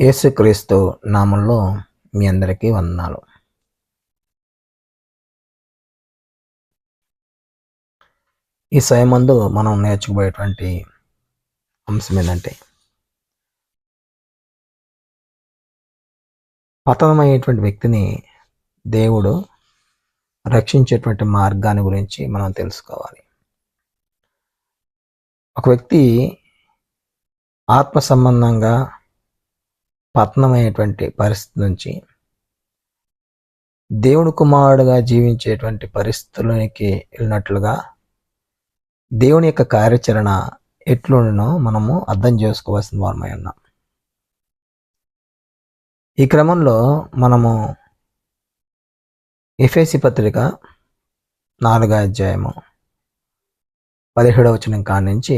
యేసుక్రీస్తు నామంలో మీ అందరికీ వందనాలు. ఈ సమయమందు మనం నేర్చుకుపోయేటువంటి అంశం ఏంటంటే పతనమయ్యేటువంటి వ్యక్తిని దేవుడు రక్షించేటువంటి మార్గాన్ని గురించి మనం తెలుసుకోవాలి. ఒక వ్యక్తి ఆత్మ సంబంధంగా పతనమైనటువంటి పరిస్థితి నుంచి దేవుడు కుమారుడుగా జీవించేటువంటి పరిస్థితులకి వెళ్ళినట్లుగా దేవుని యొక్క కార్యాచరణ ఎట్లుండనో మనము అర్థం చేసుకోవాల్సిన వారమై ఉన్నాం. ఈ క్రమంలో మనము ఎఫ్ఎసి పత్రిక నాలుగో అధ్యాయము పదిహేడవ వచనం కాడి నుంచి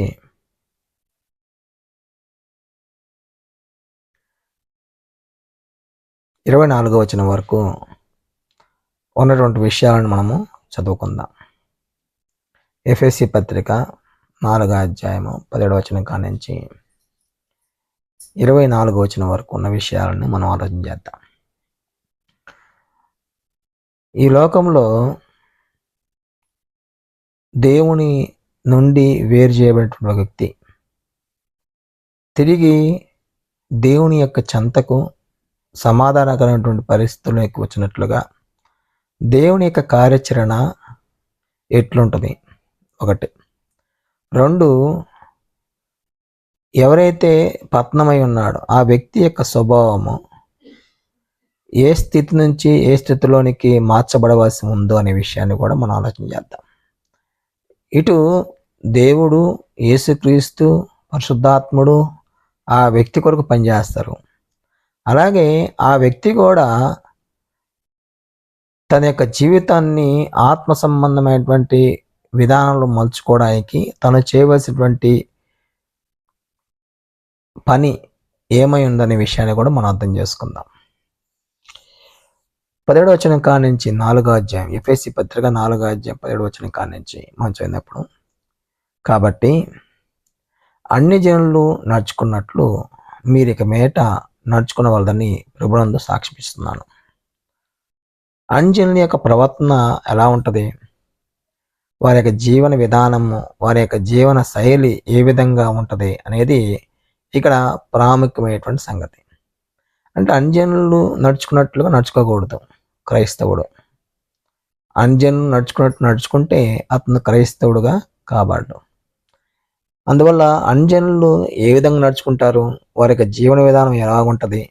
ఇరవై నాలుగో వచనం వరకు ఉన్నటువంటి విషయాలను మనము చదువుకుందాం. ఎఫ్ఎస్సి పత్రిక నాలుగో అధ్యాయము పదిహేడు వచనం కానించి ఇరవై నాలుగో వచనం వరకు ఉన్న విషయాలను మనం ఆలోచన చేద్దాం. ఈ లోకంలో దేవుని నుండి వేరు చేయబడినటువంటి వ్యక్తి తిరిగి దేవుని యొక్క చెంతకు సమాధానకరమైనటువంటి పరిస్థితుల్లోకి వచ్చినట్లుగా దేవుని యొక్క కార్యాచరణ ఎట్లుంటుంది? ఒకటి. రెండు ఎవరైతే పత్నమై ఉన్నాడో ఆ వ్యక్తి యొక్క స్వభావము ఏ స్థితి నుంచి ఏ స్థితిలోనికి మార్చబడవలసి ఉందో అనే విషయాన్ని కూడా మనం ఆలోచన చేద్దాం. ఇటు దేవుడు యేసుక్రీస్తు పరిశుద్ధాత్ముడు ఆ వ్యక్తి కొరకు పనిచేస్తారు. అలాగే ఆ వ్యక్తి కూడా తన యొక్క జీవితాన్ని ఆత్మ సంబంధమైనటువంటి విధానంలో మలుచుకోవడానికి తను చేయవలసినటువంటి పని ఏమై ఉందనే విషయాన్ని కూడా మనం అర్థం చేసుకుందాం. పదిహేడు వచ్చిన కాడి నుంచి నాలుగో అధ్యాయం ఎఫ్ఎస్సి పత్రిక నాలుగో అధ్యాయం పదిహేడు వచ్చిన కాడి నుంచి మనం చదివినప్పుడు కాబట్టి అన్ని జనులు నడుచుకున్నట్లు మీరు ఇక మేట నడుచుకున్న వాళ్ళని ప్రభునందు సాక్షిపిస్తున్నాను. అంజనుల యొక్క ప్రవర్తన ఎలా ఉంటుంది? వారి యొక్క జీవన విధానము వారి యొక్క జీవన శైలి ఏ విధంగా ఉంటుంది అనేది ఇక్కడ ప్రాముఖ్యమైనటువంటి సంగతి. అంటే అంజనులు నడుచుకున్నట్లుగా నడుచుకోకూడదు క్రైస్తవుడు. అంజనులు నడుచుకున్నట్టు నడుచుకుంటే అతను క్రైస్తవుడుగా కాబడ్డు. అందువల్ల అంజనులు ఏ విధంగా నడుచుకుంటారు? వారి యొక్క జీవన విధానం ఎలా ఉంటుంది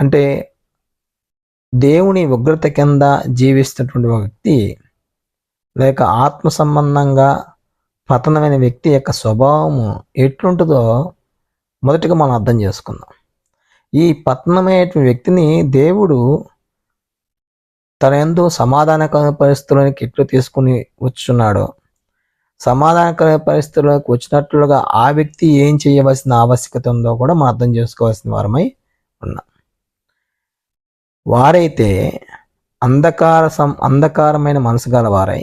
అంటే దేవుని ఉగ్రత కింద జీవిస్తున్నటువంటి ఒక వ్యక్తి లేక ఆత్మ సంబంధంగా పతనమైన వ్యక్తి యొక్క స్వభావము ఎట్లుంటుందో మొదటిగా మనం అర్థం చేసుకుందాం. ఈ పతనమైనటువంటి వ్యక్తిని దేవుడు తన ఎందు సమాధానకర పరిస్థితుల్లోకి ఎట్లు తీసుకుని వచ్చున్నాడో సమాధానకర పరిస్థితుల్లోకి వచ్చినట్లుగా ఆ వ్యక్తి ఏం చేయవలసిన ఆవశ్యకత ఉందో కూడా మనం అర్థం చేసుకోవాల్సిన వారమై ఉన్నాం. వారైతే అంధకార సం అంధకారమైన మనసు గల వారై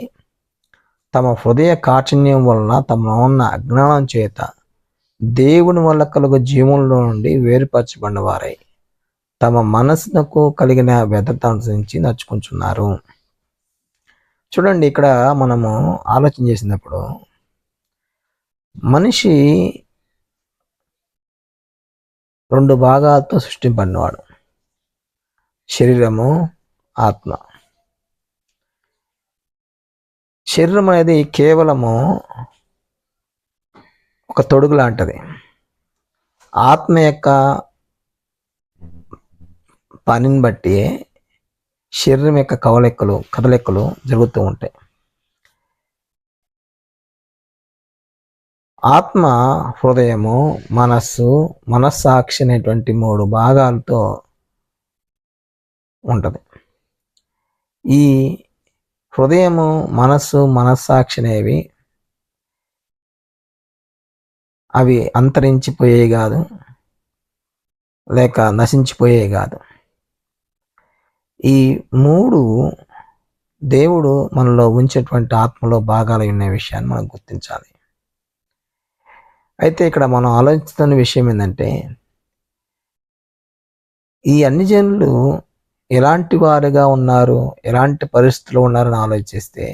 తమ హృదయ కాఠిన్యం వలన తమ ఉన్న అజ్ఞానం చేత దేవుని వల్ల కలుగు జీవుల్లో నుండి వేరుపరచబడిన వారై తమ మనసునకు కలిగిన వ్యర్థత అనుసరించి నడుచుకుంటున్నారు. చూడండి ఇక్కడ మనము ఆలోచన చేసినప్పుడు మనిషి రెండు భాగాలతో సృష్టింపడినవాడు శరీరము ఆత్మ. శరీరం అనేది కేవలము ఒక తొడుగు లాంటిది. ఆత్మ యొక్క పనిని బట్టి శరీరం యొక్క కవలెక్కలు కదలెక్కలు జరుగుతూ ఉంటాయి. ఆత్మ హృదయము మనస్సు మనస్సాక్షి అనేటువంటి మూడు భాగాలతో ఉంటుంది. ఈ హృదయము మనస్సు మనస్సాక్షి అనేవి అవి అంతరించిపోయేవి కాదు లేక నశించిపోయేవి కాదు. ఈ మూడు దేవుడు మనలో ఉంచేటువంటి ఆత్మలో భాగాలు ఉన్న విషయాన్ని మనం గుర్తించాలి. అయితే ఇక్కడ మనం ఆలోచిస్తున్న విషయం ఏంటంటే ఈ అన్ని జనులు ఎలాంటి వారుగా ఉన్నారు ఎలాంటి పరిస్థితులు ఉన్నారని ఆలోచిస్తే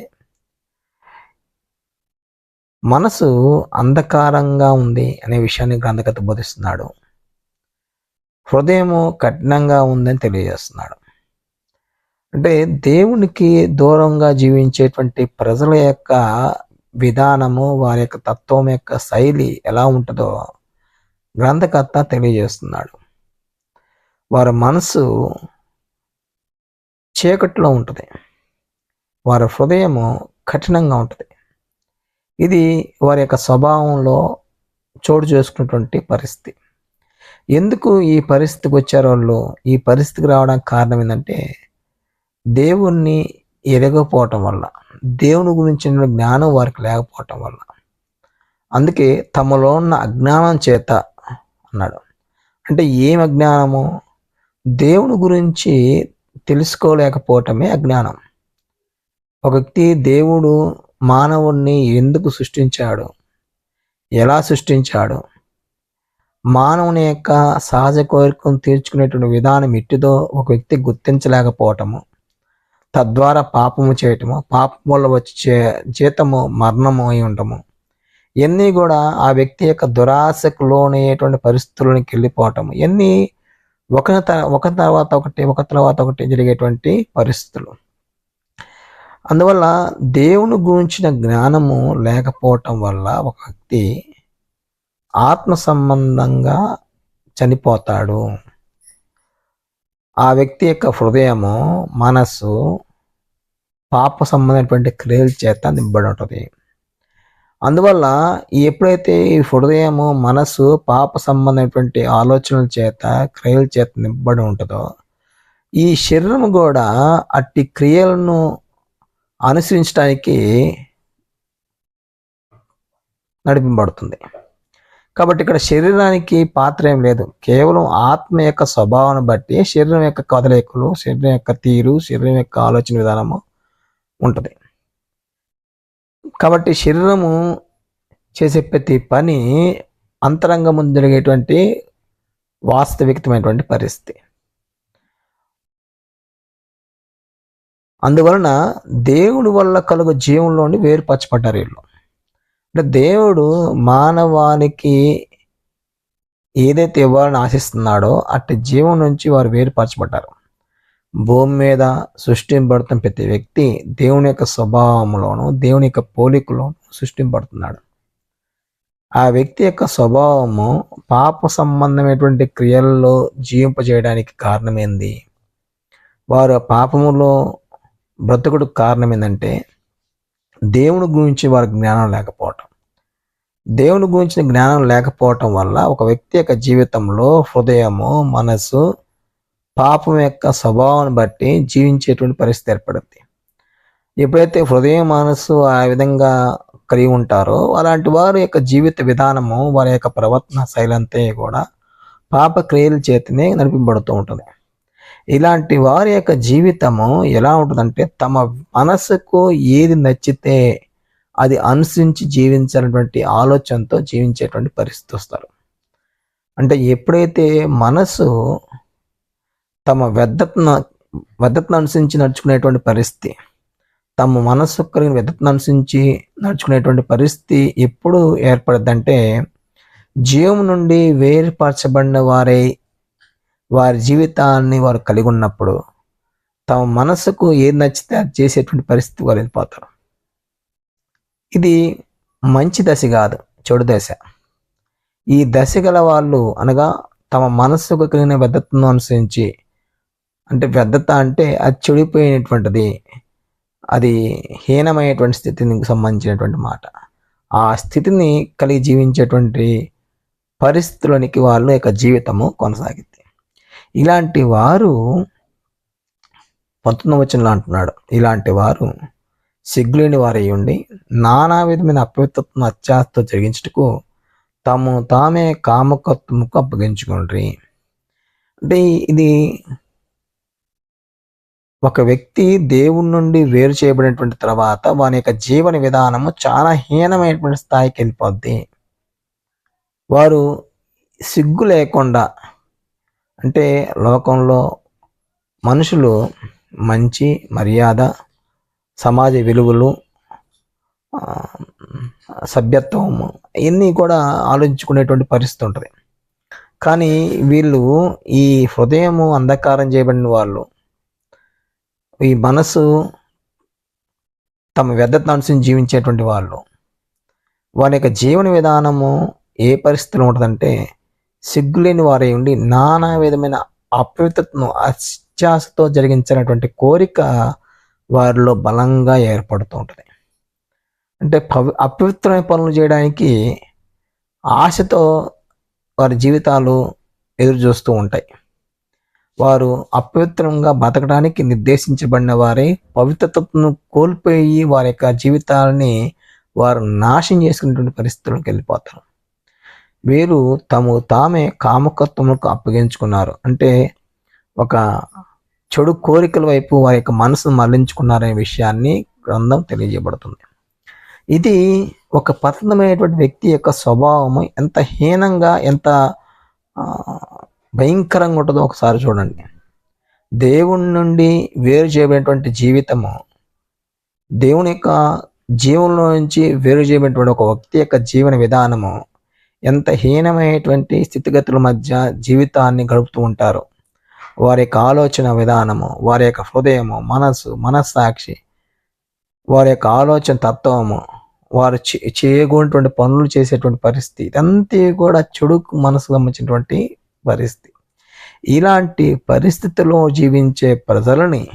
మనసు అంధకారంగా ఉంది అనే విషయాన్ని గ్రంథకత బోధిస్తున్నాడు. హృదయము కఠినంగా ఉందని తెలియజేస్తున్నాడు. అంటే దేవునికి దూరంగా జీవించేటువంటి ప్రజల యొక్క విధానము వారి యొక్క తత్వం యొక్క శైలి ఎలా ఉంటుందో గ్రంథకర్త తెలియజేస్తున్నాడు. వారి మనసు చీకట్లో ఉంటుంది. వారి హృదయము కఠినంగా ఉంటుంది. ఇది వారి యొక్క స్వభావంలో చోటు చేసుకున్నటువంటి పరిస్థితి. ఎందుకు ఈ పరిస్థితికి వచ్చారు వాళ్ళు? ఈ పరిస్థితికి రావడానికి కారణం ఏంటంటే దేవుణ్ణి ఎరగకపోవటం వల్ల దేవుని గురించిన జ్ఞానం వారికి లేకపోవటం వల్ల. అందుకే తమలో ఉన్న అజ్ఞానం చేత అన్నాడు. అంటే ఏం అజ్ఞానము? దేవుని గురించి తెలుసుకోలేకపోవటమే అజ్ఞానం. ఒక వ్యక్తి దేవుడు మానవుణ్ణి ఎందుకు సృష్టించాడు? ఎలా సృష్టించాడు? మానవుని యొక్క సహజ కోరికను తీర్చుకునేటువంటి విధానం ఎట్టిదో ఒక వ్యక్తి గుర్తించలేకపోవటము. తద్వారా పాపము చేయటము పాపం వల్ల వచ్చే జీతము మరణము అయి ఉండము ఇవన్నీ కూడా ఆ వ్యక్తి యొక్క దురాశకు లోనయ్యేటువంటి పరిస్థితుల్లోకి వెళ్ళిపోవటం ఇవన్నీ ఒక ఒక తర్వాత ఒకటి ఒక తర్వాత ఒకటి జరిగేటువంటి పరిస్థితులు. అందువల్ల దేవుని గురించిన జ్ఞానము లేకపోవటం వల్ల ఒక వ్యక్తి ఆత్మ సంబంధంగా చనిపోతాడు. ఆ వ్యక్తి యొక్క హృదయము మనస్సు పాప సంబంధమైనటువంటి క్రియల చేత నింపబడి ఉంటుంది. అందువల్ల ఎప్పుడైతే ఈ హృదయము మనస్సు పాప సంబంధమైనటువంటి ఆలోచనల చేత క్రియల చేత నింపబడి ఉంటుందో ఈ శరీరం కూడా అట్టి క్రియలను అనుసరించడానికి నడిపింపబడుతుంది. కాబట్టి ఇక్కడ శరీరానికి పాత్ర ఏం లేదు. కేవలం ఆత్మ యొక్క స్వభావాన్ని బట్టి శరీరం యొక్క కదలికలు శరీరం యొక్క తీరు శరీరం యొక్క ఆలోచన విధానము ఉంటుంది. కాబట్టి శరీరము చేసే ప్రతి పని అంతరంగం జరిగేటువంటి వాస్తవికతమైనటువంటి పరిస్థితి. అందువలన దేవుడి వల్ల కలుగు జీవంలోని వేరుపరచబడ్డారు వీళ్ళు. అంటే దేవుడు మానవానికి ఏదైతే ఇవ్వాలని ఆశిస్తున్నాడో అట్టి జీవం నుంచి వారు వేరుపరచబడ్డారు. భూమి మీద సృష్టింపడుతున్న ప్రతి వ్యక్తి దేవుని యొక్క స్వభావంలోను దేవుని యొక్క పోలికలోను సృష్టింపడుతున్నాడు ఆ వ్యక్తి యొక్క స్వభావము పాప సంబంధమైనటువంటి క్రియల్లో జీవింపజేయడానికి కారణమైంది? వారు పాపములో బ్రతుకుడు కారణం ఏంటంటే దేవుని గురించి వారికి జ్ఞానం లేకపోవటం. దేవుని గురించిన జ్ఞానం లేకపోవటం వల్ల ఒక వ్యక్తి యొక్క జీవితంలో హృదయము మనసు పాపం యొక్క స్వభావాన్ని బట్టి జీవించేటువంటి పరిస్థితి ఏర్పడుద్ది ఎప్పుడైతే హృదయం మనసు ఆ విధంగా కలిగి ఉంటారో అలాంటి వారి యొక్క జీవిత విధానము వారి యొక్క ప్రవర్తన శైలంతా కూడా పాప క్రియల చేతనే నడిపింపబడుతూ ఉంటుంది. ఇలాంటి వారి యొక్క జీవితము ఎలా ఉంటుందంటే తమ మనసుకు ఏది నచ్చితే అది అనుసరించి జీవించాలన్నటువంటి ఆలోచనతో జీవించేటువంటి పరిస్థితి వస్తారు. అంటే ఎప్పుడైతే మనసు తమ వెద్దతను వెద్దతను అనుసరించి నడుచుకునేటువంటి పరిస్థితి తమ మనస్సు కలిగిన వెద్దతను అనుసరించి నడుచుకునేటువంటి పరిస్థితి ఎప్పుడు ఏర్పడద్దంటే జీవం నుండి వేరుపరచబడిన వారై వారి జీవితాన్ని వారు కలిగి ఉన్నప్పుడు తమ మనసుకు ఏది నచ్చితే అది చేసేటువంటి పరిస్థితి వారు వెళ్ళిపోతారు. ఇది మంచి దశ కాదు చెడు దశ. ఈ దశ గల వాళ్ళు అనగా తమ మనస్సుకు కలిగిన వ్యర్థతను అనుసరించి అంటే వ్యర్థత అంటే అది చెడిపోయినటువంటిది అది హీనమైనటువంటి స్థితిని సంబంధించినటువంటి మాట. ఆ స్థితిని కలిగి జీవించేటువంటి పరిస్థితులనికి వాళ్ళు యొక్క జీవితము కొనసాగింది ఇలాంటి వారు పంతొమ్మిది వచనంలో అంటున్నాడు. ఇలాంటి వారు సిగ్గులేని వారై ఉండి నానా విధమైన అపవిత్రతను అత్యాస్తో జరిగించుటకు తాము తామే కామకత్వముకు అప్పగించుకోండి అంటే ఇది ఒక వ్యక్తి దేవుని నుండి వేరు చేయబడినటువంటి తర్వాత వాని యొక్క జీవన విధానము చాలా హీనమైనటువంటి స్థాయికి వెళ్ళిపోద్ది. వారు సిగ్గు లేకుండా అంటే లోకంలో మనుషులు మంచి మర్యాద సమాజ విలువలు సభ్యత్వము సభ్యత్వం ఇవన్నీ కూడా ఆలోచించుకునేటువంటి పరిస్థితి ఉంటుంది. కానీ వీళ్ళు ఈ హృదయము అంధకారం చేయబడిన వాళ్ళు ఈ మనసు తమ వ్యర్థత అనుసరించి జీవించేటువంటి వాళ్ళు వారి యొక్క జీవన విధానము ఏ పరిస్థితిలో ఉంటుందంటే సిగ్గులేని వారై ఉండి నానా విధమైన అపవిత్రతను అత్యాసతో జరిగించినటువంటి కోరిక వారిలో బలంగా ఏర్పడుతూ ఉంటుంది. అంటే పవి అపవిత్రమైన పనులు చేయడానికి ఆశతో వారి జీవితాలు ఎదురు చూస్తూ ఉంటాయి. వారు అపవిత్రంగా బతకడానికి నిర్దేశించబడిన వారే పవిత్రతను కోల్పోయి వారి యొక్క జీవితాలని వారు నాశనం చేసుకునేటువంటి పరిస్థితులకు వెళ్ళిపోతారు. వీరు తము తామే కామకత్వములకు అప్పగించుకున్నారు. అంటే ఒక చెడు కోరికల వైపు వారి యొక్క మనసును మరలించుకున్నారనే విషయాన్ని గ్రంథం తెలియజేయబడుతుంది. ఇది ఒక పతనమైనటువంటి వ్యక్తి యొక్క స్వభావము ఎంత హీనంగా ఎంత భయంకరంగా ఉంటుందో ఒకసారి చూడండి. దేవుని నుండి వేరు చేయబడినటువంటి జీవితము దేవుని యొక్క జీవంలో నుంచి వేరు చేయబడినటువంటి ఒక వ్యక్తి యొక్క జీవన విధానము ఎంత హీనమైనటువంటి స్థితిగతుల మధ్య జీవితాన్ని గడుపుతూ ఉంటారు. వారి యొక్క ఆలోచన విధానము వారి యొక్క హృదయము మనసు మనస్సాక్షి వారి యొక్క ఆలోచన తత్వము వారు చే- పనులు చేసేటువంటి పరిస్థితి ఇదంతా కూడా చెడు మనసు సంబంధించినటువంటి పరిస్థితి. ఇలాంటి పరిస్థితిలో జీవించే ప్రజలని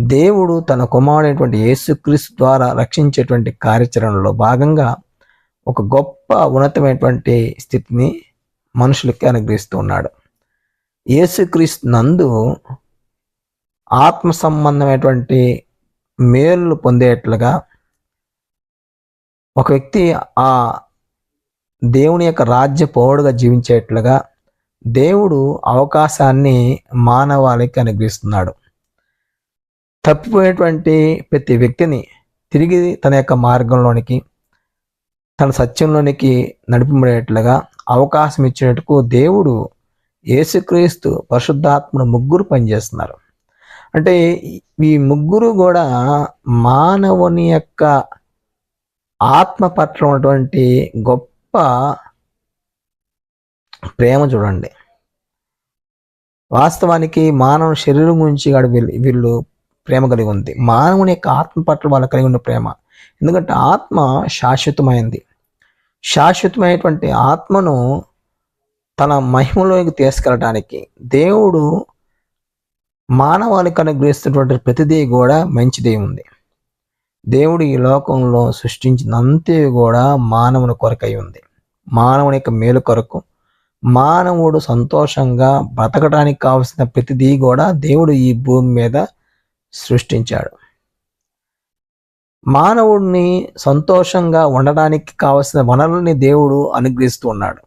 దేవుడు తన కుమారుడైనటువంటి యేసుక్రీస్తు ద్వారా రక్షించేటువంటి కార్యాచరణలో భాగంగా ఒక గొప్ప ఉన్నతమైనటువంటి స్థితిని మనుషులకి అనుగ్రహిస్తూ ఉన్నాడు. యేసుక్రీస్తు నందు ఆత్మ సంబంధమైనటువంటి మేలు పొందేట్లుగా ఒక వ్యక్తి ఆ దేవుని యొక్క రాజ్య పౌరుడుగా జీవించేట్లుగా దేవుడు అవకాశాన్ని మానవాళికి అనుగ్రహిస్తున్నాడు. తప్పిపోయేటువంటి ప్రతి వ్యక్తిని తిరిగి తన యొక్క మార్గంలోనికి తన సత్యంలోనికి నడిపబడేట్లుగా అవకాశం ఇచ్చినట్టుకు దేవుడు యేసుక్రీస్తు పరిశుద్ధాత్ముడు ముగ్గురు పనిచేస్తున్నారు. అంటే ఈ ముగ్గురు కూడా మానవుని యొక్క ఆత్మ పట్ల ఉన్నటువంటి గొప్ప ప్రేమ చూడండి. వాస్తవానికి మానవ శరీరం గురించి కూడా వీళ్ళు వీళ్ళు ప్రేమ కలిగి ఉంది. మానవుని యొక్క ఆత్మ పట్ల వాళ్ళ కలిగి ఉన్న ప్రేమ. ఎందుకంటే ఆత్మ శాశ్వతమైంది. శాశ్వతమైనటువంటి ఆత్మను తన మహిమలోకి తీసుకెళ్ళడానికి దేవుడు మానవాళికి అనుగ్రహిస్తున్నటువంటి ప్రతిదీ కూడా మంచిదే ఉంది. దేవుడు ఈ లోకంలో సృష్టించినంతే కూడా మానవుని కొరకై ఉంది. మానవుని యొక్క మేలు కొరకు మానవుడు సంతోషంగా బ్రతకడానికి కావలసిన ప్రతిదీ కూడా దేవుడు ఈ భూమి మీద సృష్టించాడు. మానవుడిని సంతోషంగా ఉండడానికి కావలసిన వనరుల్ని దేవుడు అనుగ్రహిస్తూ ఉన్నాడు.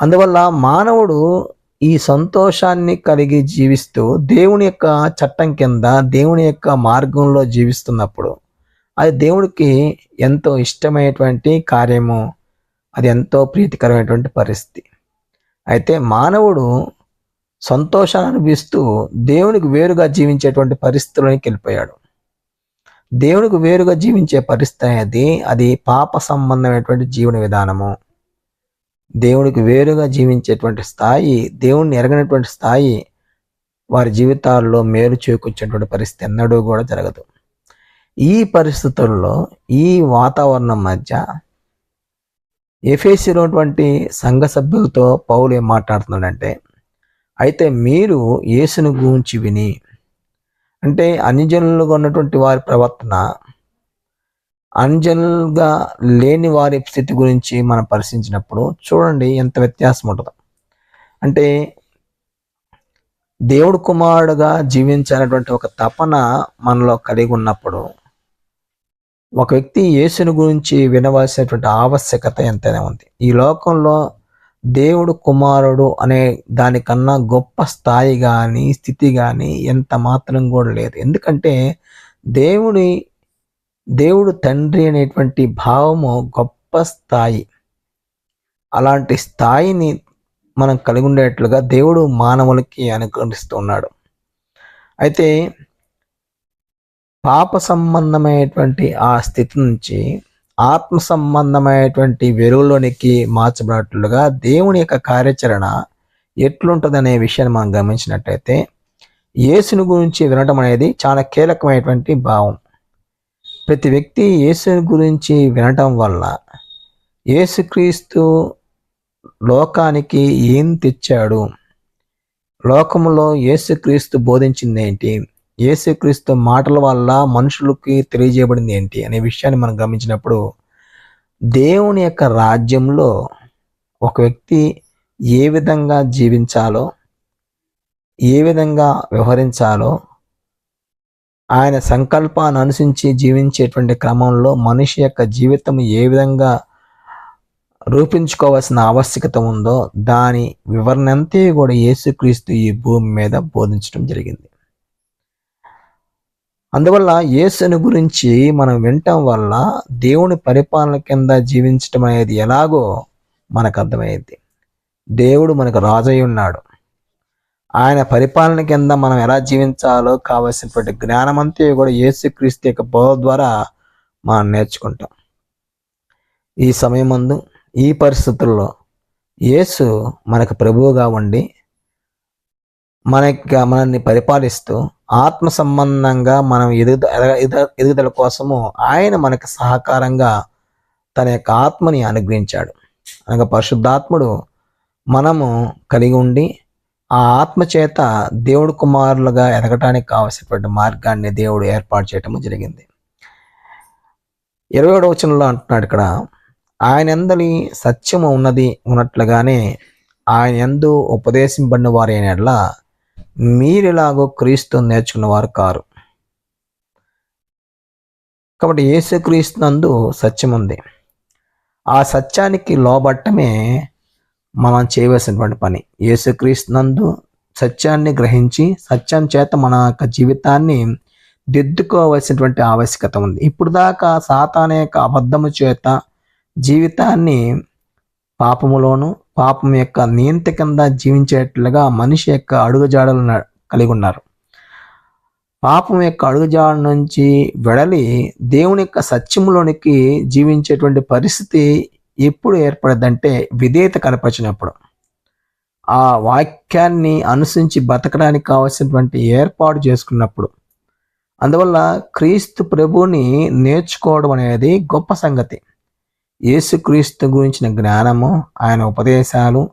అందువల్ల మానవుడు ఈ సంతోషాన్ని కలిగి జీవిస్తూ దేవుని యొక్క చట్టం కింద దేవుని యొక్క మార్గంలో జీవిస్తున్నప్పుడు అది దేవుడికి ఎంతో ఇష్టమైనటువంటి కార్యము అది ఎంతో ప్రీతికరమైనటువంటి పరిస్థితి. అయితే మానవుడు సంతోషాన్ని అనుభవిస్తూ దేవునికి వేరుగా జీవించేటువంటి పరిస్థితుల్లోకి వెళ్ళిపోయాడు. దేవునికి వేరుగా జీవించే పరిస్థితి అనేది అది పాప సంబంధమైనటువంటి జీవన విధానము. దేవునికి వేరుగా జీవించేటువంటి స్థాయి దేవుణ్ణి ఎరగనటువంటి స్థాయి వారి జీవితాల్లో మేలు చేకూర్చేటువంటి పరిస్థితి ఎన్నడూ కూడా జరగదు. ఈ పరిస్థితుల్లో ఈ వాతావరణం మధ్య ఎఫేసిలోటువంటి సంఘ సభ్యులతో పౌలు ఏం మాట్లాడుతున్నాడంటే అయితే మీరు యేసును గురించి విని అంటే అన్యజనులుగా ఉన్నటువంటి వారి ప్రవర్తన అన్యజనులుగా లేని వారి స్థితి గురించి మనం పరిశీలించినప్పుడు చూడండి ఎంత వ్యత్యాసం ఉంటుందో. అంటే దేవుడు కుమారుడుగా జీవించాలనేటువంటి ఒక తపన మనలో కలిగి ఉన్నప్పుడు ఒక వ్యక్తి యేసుని గురించి వినవలసినటువంటి ఆవశ్యకత ఎంతైనా ఉంది. ఈ లోకంలో దేవుడు కుమారుడు అనే దానికన్నా గొప్ప స్థాయి కానీ స్థితి కానీ ఎంత మాత్రం కూడా లేదు. ఎందుకంటే దేవుడి దేవుడు తండ్రి అనేటువంటి భావము గొప్ప స్థాయి. అలాంటి స్థాయిని మనం కలిగి ఉండేట్లుగా దేవుడు మానవులకి అనుగ్రహిస్తున్నాడు. అయితే పాప సంబంధమైనటువంటి ఆ స్థితి నుంచి ఆత్మ సంబంధమైనటువంటి వెలుగులోనికి మార్చబడినట్లుగా దేవుని యొక్క కార్యాచరణ ఎట్లుంటుందనే విషయాన్ని మనం గమనించినట్టయితే యేసుని గురించి వినడం అనేది చాలా కీలకమైనటువంటి భావం. ప్రతి వ్యక్తి యేసుని గురించి వినటం వల్ల యేసుక్రీస్తు లోకానికి ఏం తెచ్చాడు? లోకంలో యేసుక్రీస్తు బోధించింది ఏంటి? యేసుక్రీస్తు మాటల వల్ల మనుషులకి తెలియజేయబడింది ఏంటి అనే విషయాన్ని మనం గమనించినప్పుడు దేవుని యొక్క రాజ్యంలో ఒక వ్యక్తి ఏ విధంగా జీవించాలో ఏ విధంగా వ్యవహరించాలో ఆయన సంకల్పాన్ని అనుసరించి జీవించేటువంటి క్రమంలో మనిషి యొక్క జీవితం ఏ విధంగా రూపించుకోవాల్సిన ఆవశ్యకత ఉందో దాని వివరణ అంతే కూడా యేసుక్రీస్తు ఈ భూమి మీద బోధించడం జరిగింది. అందువల్ల యేసుని గురించి మనం వినటం వల్ల దేవుని పరిపాలన కింద జీవించటం అనేది ఎలాగో మనకు అర్థమైంది. దేవుడు మనకు రాజయ్య ఉన్నాడు. ఆయన పరిపాలన కింద మనం ఎలా జీవించాలో కావలసినటువంటి జ్ఞానం అంతే కూడా యేసుక్రీస్తు యొక్క బోధ ద్వారా మనం నేర్చుకుంటాం. ఈ సమయం ముందు ఈ పరిస్థితుల్లో యేసు మనకు ప్రభువుగా ఉండి మనకి మనల్ని పరిపాలిస్తూ ఆత్మ సంబంధంగా మనం ఎదుగు ఎదుగుదల కోసము ఆయన మనకు సహకారంగా తన యొక్క ఆత్మని అనుగ్రహించాడు. అనగా పరిశుద్ధాత్ముడు మనము కలిగి ఉండి ఆ ఆత్మ చేత దేవుడు కుమారులుగా ఎదగటానికి కావలసినటువంటి మార్గాన్ని దేవుడు ఏర్పాటు చేయటం జరిగింది. ఇరవై ఏడవ వచనంలో అంటున్నాడు ఇక్కడ ఆయన ఎందలి సత్యము ఉన్నది ఉన్నట్లుగానే ఆయన ఎందు ఉపదేశింపడిన వారైన ఎడల మీరిలాగో క్రీస్తు నేర్చుకున్న వారు కారు. కాబట్టి యేసుక్రీస్తు నందు సత్యం ఉంది ఆ సత్యానికి లోబట్టమే మనం చేయవలసినటువంటి పని. యేసుక్రీస్తు నందు సత్యాన్ని గ్రహించి సత్యం చేత మన యొక్క జీవితాన్ని దిద్దుకోవలసినటువంటి ఆవశ్యకత ఉంది. ఇప్పుడు దాకా సాతాన యొక్క అబద్ధము చేత జీవితాన్ని పాపములోను పాపం యొక్క నియంత కింద జీవించేట్లుగా మనిషి యొక్క అడుగుజాడలు కలిగి ఉన్నారు. పాపం యొక్క అడుగుజాడ నుంచి వెడలి దేవుని యొక్క సత్యములోనికి జీవించేటువంటి పరిస్థితి ఎప్పుడు ఏర్పడదంటే విధేయత కనపరిచినప్పుడు. ఆ వాక్యాన్ని అనుసరించి బతకడానికి కావాల్సినటువంటి ఏర్పాటు చేసుకున్నప్పుడు. అందువల్ల క్రీస్తు ప్రభుని నేర్చుకోవడం అనేది గొప్ప సంగతి. యేసుక్రీస్తు గురించిన జ్ఞానము ఆయన ఉపదేశాలు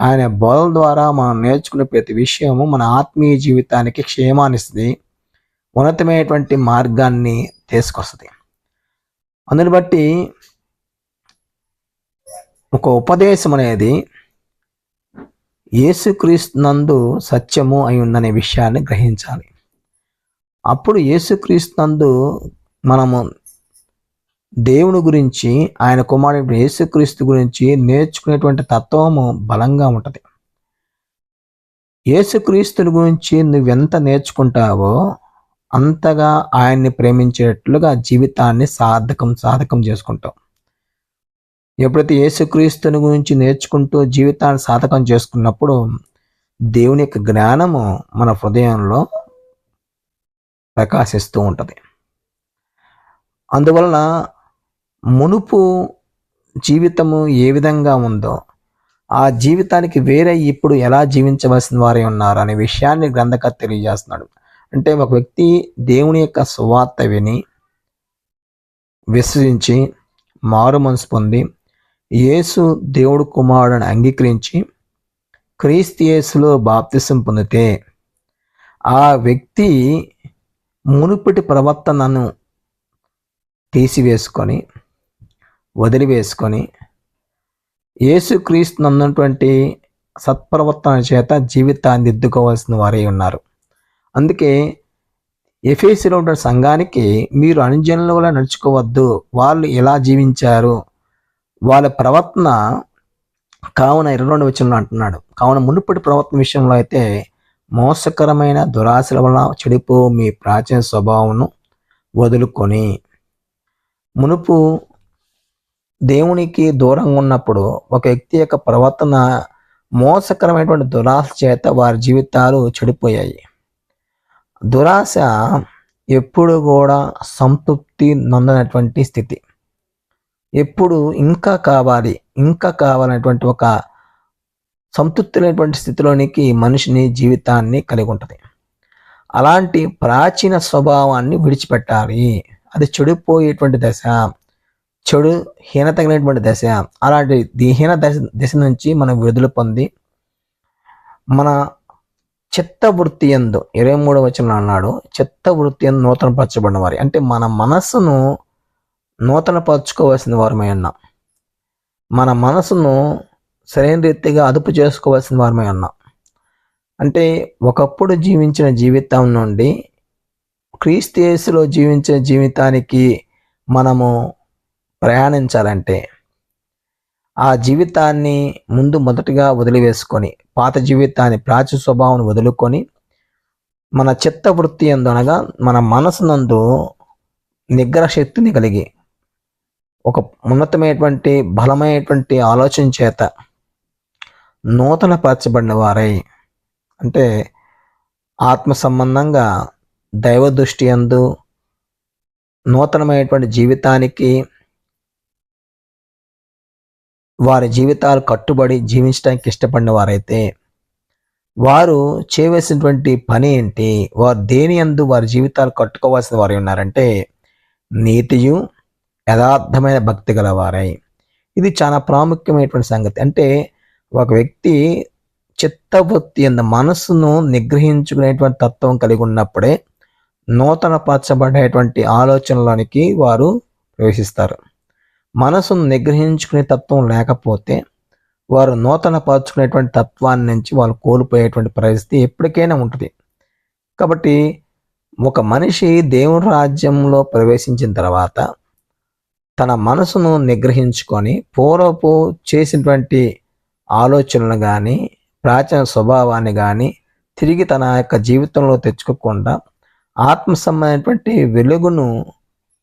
ఆయన బోధల ద్వారా మనం నేర్చుకునే ప్రతి విషయము మన ఆత్మీయ జీవితానికి క్షేమాన్నిస్తుంది ఉన్నతమైనటువంటి మార్గాన్ని తీసుకొస్తుంది. అందుని బట్టి ఒక ఉపదేశం అనేది యేసుక్రీస్తునందు సత్యము అయి ఉందనే విషయాన్ని గ్రహించాలి. అప్పుడు యేసుక్రీస్తునందు మనము దేవుని గురించి ఆయన కుమారుడు యేసుక్రీస్తు గురించి నేర్చుకునేటువంటి తత్వము బలంగా ఉంటుంది. యేసుక్రీస్తుని గురించి నువ్వెంత నేర్చుకుంటావో అంతగా ఆయన్ని ప్రేమించేట్లుగా జీవితాన్ని సాధకం సాధకం చేసుకుంటావు. ఎప్పుడైతే యేసుక్రీస్తుని గురించి నేర్చుకుంటూ జీవితాన్ని సాధకం చేసుకున్నప్పుడు దేవుని యొక్క జ్ఞానము మన హృదయంలో ప్రకాశిస్తూ ఉంటుంది. అందువలన మునుపు జీవితము ఏ విధంగా ఉందో ఆ జీవితానికి వేరే ఇప్పుడు ఎలా జీవించవలసిన వారే ఉన్నారు అనే విషయాన్ని గ్రంథకర్త తెలియజేస్తున్నాడు. అంటే ఒక వ్యక్తి దేవుని యొక్క సువార్త విని విశ్వసించి మారు మనసు పొంది యేసు దేవుడు కుమారుడని అంగీకరించి క్రీస్తు యేసులో బాప్తిసం పొందితే ఆ వ్యక్తి మునుపటి ప్రవర్తనను తీసివేసుకొని వదిలివేసుకొని యేసుక్రీస్తు నందున్నటువంటి సత్ప్రవర్తన చేత జీవితాన్ని దిద్దుకోవాల్సిన వారే ఉన్నారు. అందుకే ఎఫేసిలో ఉన్న సంఘానికి మీరు అనుజనుల వల్ల నడుచుకోవద్దు. వాళ్ళు ఎలా జీవించారు? వాళ్ళ ప్రవర్తన కావున ఇరవై రెండు విషయంలో అంటున్నాడు. కావున మునుపటి ప్రవర్తన విషయంలో అయితే మోసకరమైన దురాశల వలన చెడిపో మీ ప్రాచీన స్వభావంను వదులుకొని మునుపు దేవునికి దూరంగా ఉన్నప్పుడు ఒక వ్యక్తి యొక్క ప్రవర్తన మోసకరమైనటువంటి దురాశ చేత వారి జీవితాలు చెడిపోయాయి. దురాశ ఎప్పుడు కూడా సంతృప్తి నొందనటువంటి స్థితి. ఎప్పుడు ఇంకా కావాలి ఇంకా కావాలనేటువంటి ఒక సంతృప్తి లేనటువంటి స్థితిలోనికి మనిషిని జీవితాన్ని కలిగి ఉంటుంది. అలాంటి ప్రాచీన స్వభావాన్ని విడిచిపెట్టాలి. అది చెడిపోయేటువంటి దశ. చెడు హీనత కలిగినటువంటి దశ. అలాంటి దీహీన దశ దశ నుంచి మనం విడుదల పొంది మన చిత్త వృత్తి ఎందు ఇరవై మూడవ వచనం అన్నాడు చిత్త వృత్తి ఎందు నూతన పరచబడిన వారి అంటే మన మనస్సును నూతన పరచుకోవాల్సిన వారమై ఉన్నాం. మన మనసును సరైన రీతిగా అదుపు చేసుకోవాల్సిన వారమై ఉన్నాం. అంటే ఒకప్పుడు జీవించిన జీవితం నుండి క్రీస్తు జీవించిన జీవితానికి మనము ప్రయాణించాలంటే ఆ జీవితాన్ని ముందు మొదటిగా వదిలివేసుకొని పాత జీవితాన్ని ప్రాచీ స్వభావం వదులుకొని మన చిత్త వృత్తి అనగా మన మనసునందు నిగ్రహ శక్తిని కలిగి ఒక ఉన్నతమైనటువంటి బలమైనటువంటి ఆలోచన చేత నూతన పరచబడిన వారై అంటే ఆత్మ సంబంధంగా దైవ దృష్టి అందు నూతనమైనటువంటి జీవితానికి వారి జీవితాలు కట్టుబడి జీవించడానికి ఇష్టపడిన వారైతే వారు చేయవలసినటువంటి పని ఏంటి? వారు దేని అందు వారి జీవితాలు కట్టుకోవాల్సిన వారు ఉన్నారంటే నీతియు యథార్థమైన భక్తి గల వారై ఇది చాలా ప్రాముఖ్యమైనటువంటి సంగతి. అంటే ఒక వ్యక్తి చిత్తవృత్తి అన్న మనస్సును నిగ్రహించుకునేటువంటి తత్వం కలిగి ఉన్నప్పుడే నూతన పరచబడేటువంటి ఆలోచనలోనికి వారు ప్రవేశిస్తారు. మనసును నిగ్రహించుకునే తత్వం లేకపోతే వారు నూతన పరుచుకునేటువంటి తత్వాన్ని నుంచి వాళ్ళు కోల్పోయేటువంటి పరిస్థితి ఎప్పటికైనా ఉంటుంది. కాబట్టి ఒక మనిషి దేవుని రాజ్యంలో ప్రవేశించిన తర్వాత తన మనసును నిగ్రహించుకొని పూర్వపు చేసినటువంటి ఆలోచనలు కానీ ప్రాచీన స్వభావాన్ని కానీ తిరిగి తన యొక్క జీవితంలో తెచ్చుకోకుండా ఆత్మ సంబంధమైనటువంటి వెలుగును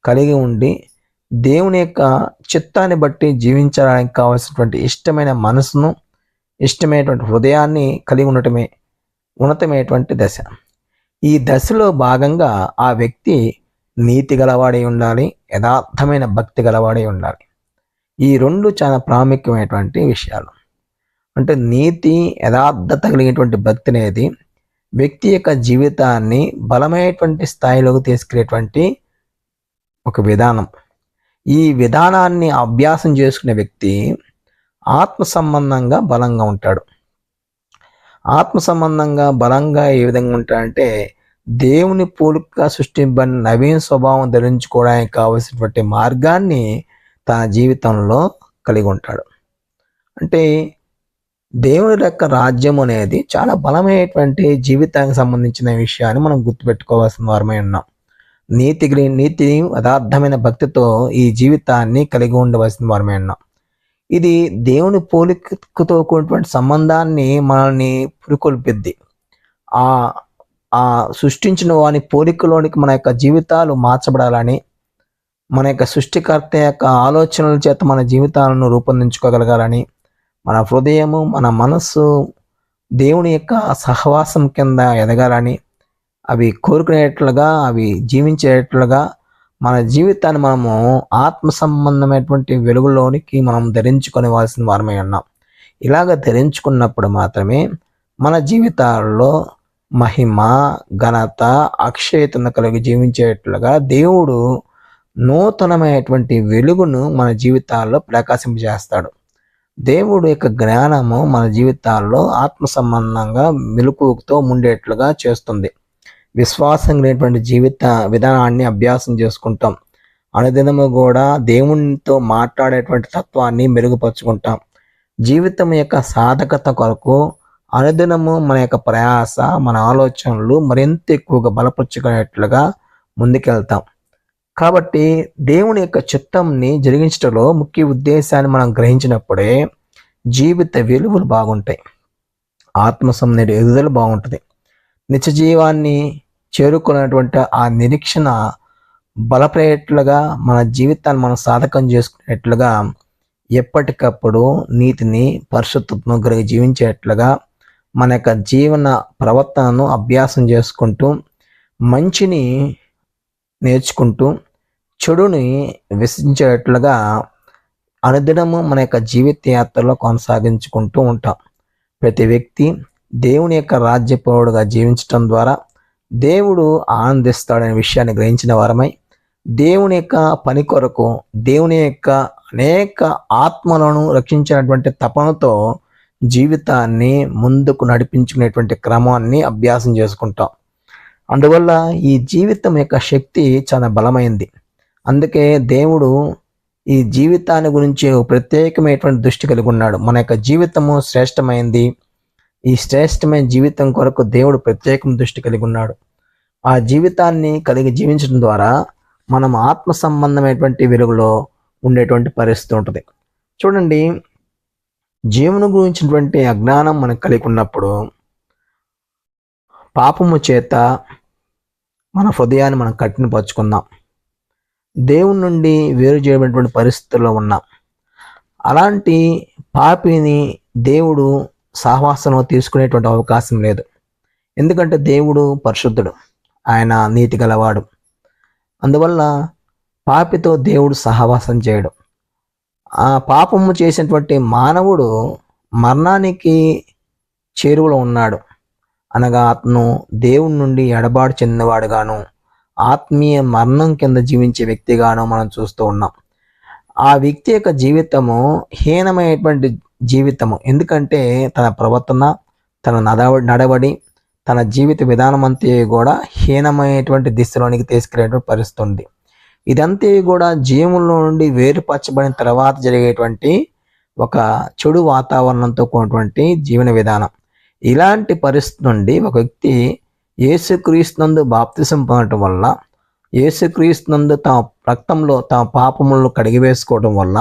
కలిగి ఉండి దేవుని యొక్క చిత్తాన్ని బట్టి జీవించడానికి కావాల్సినటువంటి ఇష్టమైన మనసును ఇష్టమైనటువంటి హృదయాన్ని కలిగి ఉండటమే ఉన్నతమైనటువంటి దశ. ఈ దశలో భాగంగా ఆ వ్యక్తి నీతి గలవాడై ఉండాలి యథార్థమైన భక్తి గలవాడై ఉండాలి. ఈ రెండు చాలా ప్రాముఖ్యమైనటువంటి విషయాలు. అంటే నీతి యథార్థత కలిగినటువంటి భక్తి అనేది వ్యక్తి యొక్క జీవితాన్ని బలమైనటువంటి స్థాయిలోకి తీసుకెళ్ళేటువంటి ఒక విధానం. ఈ విధానాన్ని అభ్యాసం చేసుకునే వ్యక్తి ఆత్మ సంబంధంగా బలంగా ఉంటాడు. ఆత్మ సంబంధంగా బలంగా ఏ విధంగా ఉంటాడంటే దేవుని పూలిక సృష్టింపని నవీన స్వభావం ధరించుకోవడానికి కావలసినటువంటి మార్గాన్ని తన జీవితంలో కలిగి ఉంటాడు. అంటే దేవుని యొక్క రాజ్యం అనేది చాలా బలమైనటువంటి జీవితానికి సంబంధించిన విషయాన్ని మనం గుర్తుపెట్టుకోవాల్సిన వారమై ఉన్నాం. నీతి నీతి యథార్థమైన భక్తితో ఈ జీవితాన్ని కలిగి ఉండవలసిన వారమే అన్నాం ఇది దేవుని పోలికతో కూడినటువంటి సంబంధాన్ని మనల్ని పురికొల్పిద్ది. ఆ ఆ సృష్టించిన వాని పోలికలోనికి మన యొక్క జీవితాలు మార్చబడాలని మన యొక్క సృష్టికర్త యొక్క ఆలోచనల చేత మన జీవితాలను రూపొందించుకోగలగాలని మన హృదయము మన మనస్సు దేవుని యొక్క సహవాసం కింద ఎదగాలని అవి కోరుకునేట్లుగా అవి జీవించేట్లుగా మన జీవితాన్ని మనము ఆత్మ సంబంధమైనటువంటి వెలుగులోనికి మనం ధరించుకొనివాల్సిన వారమే ఉన్నాం. ఇలాగ ధరించుకున్నప్పుడు మాత్రమే మన జీవితాల్లో మహిమ ఘనత అక్షయతను కలిగి జీవించేట్లుగా దేవుడు నూతనమైనటువంటి వెలుగును మన జీవితాల్లో ప్రకాశింపజేస్తాడు. దేవుడు యొక్క జ్ఞానము మన జీవితాల్లో ఆత్మ సంబంధంగా మెలుకుతో ఉండేట్లుగా చేస్తుంది. విశ్వాసం లేనటువంటి జీవిత విధానాన్ని అభ్యాసం చేసుకుంటాం. అనుదినము కూడా దేవునితో మాట్లాడేటువంటి తత్వాన్ని మెరుగుపరుచుకుంటాం. జీవితం యొక్క సాధకత కొరకు అనుదినము మన యొక్క ప్రయాస మన ఆలోచనలు మరింత ఎక్కువగా బలపరుచుకునేట్లుగా ముందుకెళ్తాం. కాబట్టి దేవుని యొక్క చిత్తంని జరిగించడంలో ముఖ్య ఉద్దేశాన్ని మనం గ్రహించినప్పుడే జీవిత విలువలు బాగుంటాయి. ఆత్మ సంబంధ ఎదుగుదల బాగుంటుంది. నిత్య జీవాన్ని చేరుకున్నటువంటి ఆ నిరీక్షణ బలపడేట్లుగా మన జీవితాన్ని మనం సాధకం చేసుకునేట్లుగా ఎప్పటికప్పుడు నీతిని పరిశుద్ధతను కలిగి జీవించేట్లుగా మన యొక్క జీవన ప్రవర్తనను అభ్యాసం చేసుకుంటూ మంచిని నేర్చుకుంటూ చెడుని విసించేట్లుగా అనుదినము మన యొక్క జీవిత యాత్రలో కొనసాగించుకుంటూ ఉంటాం. ప్రతి వ్యక్తి దేవుని యొక్క రాజ్యపౌరుడుగా జీవించటం ద్వారా దేవుడు ఆనందిస్తాడనే విషయాన్ని గ్రహించిన వారమై దేవుని యొక్క పని కొరకు దేవుని యొక్క అనేక ఆత్మలను రక్షించినటువంటి తపనతో జీవితాన్ని ముందుకు నడిపించుకునేటువంటి క్రమాన్ని అభ్యాసం చేసుకుంటాం. అందువల్ల ఈ జీవితం యొక్క శక్తి చాలా బలమైంది. అందుకే దేవుడు ఈ జీవితాన్ని గురించి ప్రత్యేకమైనటువంటి దృష్టి కలిగి ఉన్నాడు. మన యొక్క జీవితము శ్రేష్టమైంది. ఈ శ్రేష్టమైన జీవితం కొరకు దేవుడు ప్రత్యేకం దృష్టి కలిగి ఉన్నాడు. ఆ జీవితాన్ని కలిగి జీవించడం ద్వారా మనం ఆత్మ సంబంధమైనటువంటి వెలుగులో ఉండేటువంటి పరిస్థితి ఉంటుంది. చూడండి జీవనం గురించినటువంటి అజ్ఞానం మనకు కలిగి ఉన్నప్పుడు పాపము చేత మన హృదయాన్ని మనం కఠినపరుచుకున్నాం దేవుని నుండి వేరు చేయబడినటువంటి పరిస్థితుల్లో ఉన్నాం. అలాంటి పాపిని దేవుడు సహవాసంలో తీసుకునేటువంటి అవకాశం లేదు. ఎందుకంటే దేవుడు పరిశుద్ధుడు. ఆయన నీతి గలవాడు. అందువల్ల పాపితో దేవుడు సహవాసం చేయడు. ఆ పాపము చేసినటువంటి మానవుడు మరణానికి చేరువలో ఉన్నాడు. అనగా అతను దేవుడి నుండి ఎడబాటు చెందినవాడుగాను ఆత్మీయ మరణం కింద జీవించే వ్యక్తిగాను మనం చూస్తూ ఉన్నాం. ఆ వ్యక్తి యొక్క జీవితము హీనమైనటువంటి జీవితము. ఎందుకంటే తన ప్రవర్తన తన నడవ నడవడి తన జీవిత విధానం అంతే కూడా హీనమైనటువంటి దిశలోనికి తీసుకెళ్ళేటువంటి పరిస్థితి ఉంది ఇదంతా కూడా జీవంలో నుండి వేరుపరచబడిన తర్వాత జరిగేటువంటి ఒక చెడు వాతావరణంతో కూడినటువంటి జీవన విధానం. ఇలాంటి పరిస్థితి నుండి ఒక వ్యక్తి యేసుక్రీస్తునందు బాప్తిసం పొందడం వల్ల యేసుక్రీస్తునందు తమ రక్తంలో తమ పాపములను కడిగివేసుకోవడం వల్ల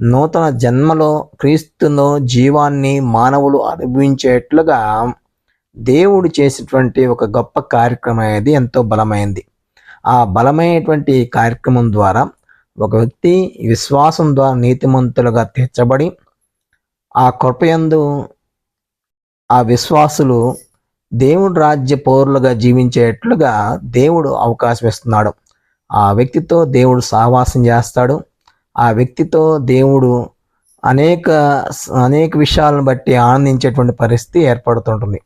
నూతన జన్మలో క్రీస్తులో జీవాన్ని మానవులు అనుభవించేట్లుగా దేవుడు చేసినటువంటి ఒక గొప్ప కార్యక్రమం అనేది ఎంతో బలమైంది. ఆ బలమైనటువంటి కార్యక్రమం ద్వారా ఒక వ్యక్తి విశ్వాసం ద్వారా నీతిమంతులుగా తీర్చబడి ఆ కృపయందు ఆ విశ్వాసులు దేవుడు రాజ్య పౌరులుగా జీవించేట్లుగా దేవుడు అవకాశం ఇస్తున్నాడు. ఆ వ్యక్తితో దేవుడు సహవాసం చేస్తాడు. ఆ వ్యక్తితో దేవుడు అనేక అనేక విషయాలను బట్టి ఆనందించేటువంటి పరిస్థితి ఏర్పడుతుంటుంది.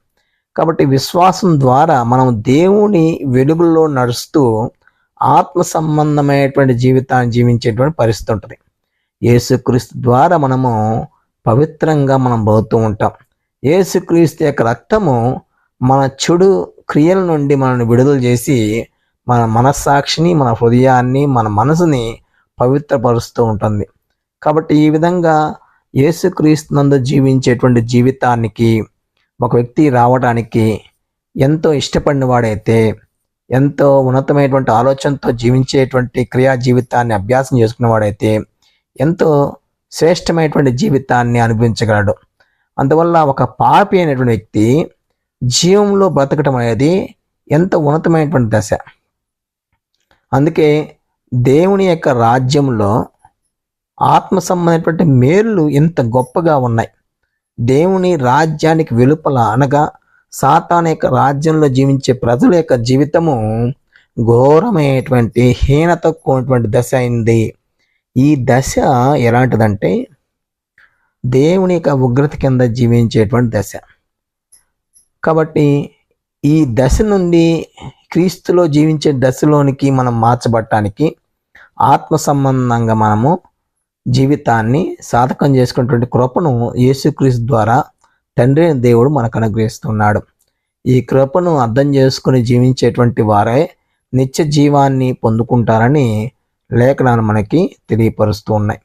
కాబట్టి విశ్వాసం ద్వారా మనం దేవుని వెలుగుల్లో నడుస్తూ ఆత్మ సంబంధమైనటువంటి జీవితాన్ని జీవించేటువంటి పరిస్థితి ఉంటుంది. యేసుక్రీస్తు ద్వారా మనము పవిత్రంగా మనం పోతూ ఉంటాం. యేసుక్రీస్తు యొక్క రక్తము మన చెడు క్రియల నుండి మనల్ని విడుదల చేసి మన మనస్సాక్షిని మన హృదయాన్ని మన మనసుని పవిత్రపరుస్తూ ఉంటుంది. కాబట్టి ఈ విధంగా యేసుక్రీస్తునందు జీవించేటువంటి జీవితానికి ఒక వ్యక్తి రావడానికి ఎంతో ఇష్టపడిన వాడైతే ఎంతో ఉన్నతమైనటువంటి ఆలోచనతో జీవించేటువంటి క్రియా జీవితాన్ని అభ్యాసం చేసుకున్నవాడైతే ఎంతో శ్రేష్టమైనటువంటి జీవితాన్ని అనుభవించగలడు. అందువల్ల ఒక పాపి అయినటువంటి వ్యక్తి జీవంలో బ్రతకటం అనేది ఎంత ఉన్నతమైనటువంటి దశ. అందుకే దేవుని యొక్క రాజ్యంలో ఆత్మ సంబంధమైనటువంటి మేలు ఎంత గొప్పగా ఉన్నాయి. దేవుని రాజ్యానికి వెలుపల అనగా సాతాన్ యొక్క రాజ్యంలో జీవించే ప్రజల యొక్క జీవితము ఘోరమైనటువంటి హీనత కూడినటువంటి దశ అయింది. ఈ దశ ఎలాంటిదంటే దేవుని యొక్క ఉగ్రత కింద జీవించేటువంటి దశ. కాబట్టి ఈ దశ నుండి క్రీస్తులో జీవించే దశలోనికి మనం మార్చబడటానికి ఆత్మ సంబంధంగా మనము జీవితాన్ని సాధకం చేసుకున్నటువంటి కృపను యేసుక్రీస్తు ద్వారా తండ్రి దేవుడు మనకు అనుగ్రహిస్తున్నాడు. ఈ కృపను అర్థం చేసుకుని జీవించేటువంటి వారే నిత్య జీవాన్ని పొందుకుంటారని లేఖనాలు మనకి తెలియపరుస్తూ ఉన్నాయి.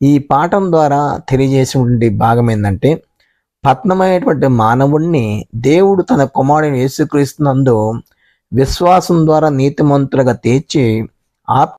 ఈ పాఠం ద్వారా తెలియజేసినటువంటి భాగం ఏంటంటే పత్నమైనటువంటి మానవుణ్ణి దేవుడు తన కుమారుని యేసుక్రీస్తునందు విశ్వాసం ద్వారా నీతిమంతులుగా తీర్చి ఆత్మ